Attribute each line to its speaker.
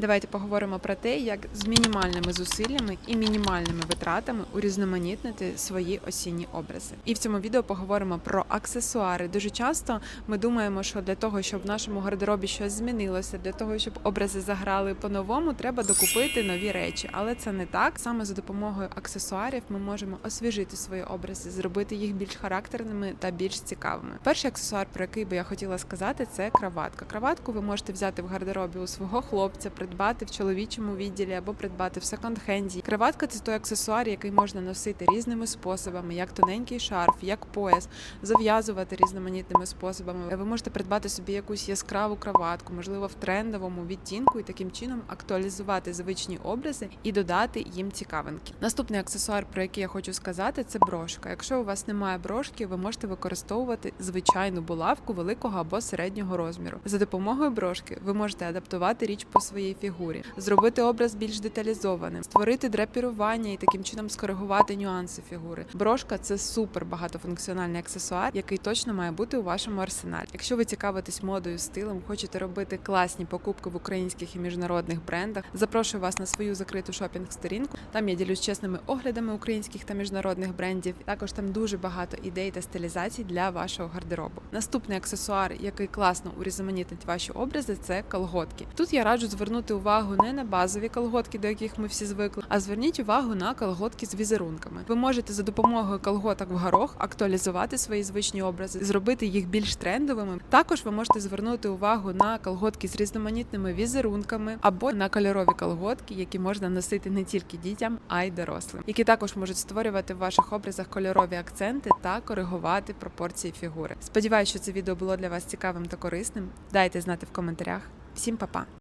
Speaker 1: Давайте поговоримо про те, як з мінімальними зусиллями і мінімальними витратами урізноманітнити свої осінні образи. І в цьому відео поговоримо про аксесуари. Дуже часто ми думаємо, що для того, щоб в нашому гардеробі щось змінилося, для того, щоб образи заграли по-новому, треба докупити нові речі. Але це не так. Саме за допомогою аксесуарів ми можемо освіжити свої образи, зробити їх більш характерними та більш цікавими. Перший аксесуар, про який би я хотіла сказати, це краватка. Краватку ви можете взяти в гардеробі у свого хлопця, придбати в чоловічому відділі або придбати в секонд-хенді. Краватка це той аксесуар, який можна носити різними способами, як тоненький шарф, як пояс, зав'язувати різноманітними способами. Ви можете придбати собі якусь яскраву краватку, можливо, в трендовому відтінку, і таким чином актуалізувати звичні образи і додати їм цікавинки. Наступний аксесуар, про який я хочу сказати, це брошка. Якщо у вас немає брошки, ви можете використовувати звичайну булавку великого або середнього розміру. За допомогою брошки ви можете адаптувати річ по своїй фігурі, зробити образ більш деталізованим, створити драпірування і таким чином скоригувати нюанси фігури. Брошка це супер багатофункціональний аксесуар, який точно має бути у вашому арсеналі. Якщо ви цікавитесь модою, стилем, хочете робити класні покупки в українських і міжнародних брендах, запрошую вас на свою закриту шопінг-сторінку. Там я ділюсь чесними оглядами українських та міжнародних брендів. Також там дуже багато ідей та стилізацій для вашого гардеробу. Наступний аксесуар, який класно урізноманітнить ваші образи, це колготки. Тут я раджу звернути увагу не на базові колготки, до яких ми всі звикли, а зверніть увагу на колготки з візерунками. Ви можете за допомогою колготок в горох актуалізувати свої звичні образи, зробити їх більш трендовими. Також ви можете звернути увагу на колготки з різноманітними візерунками або на кольорові колготки, які можна носити не тільки дітям, а й дорослим, які також можуть створювати в ваших образах кольорові акценти та коригувати пропорції фігури. Сподіваюся, що це відео було для вас цікавим та корисним. Дайте знати в коментарях. Всім па-па!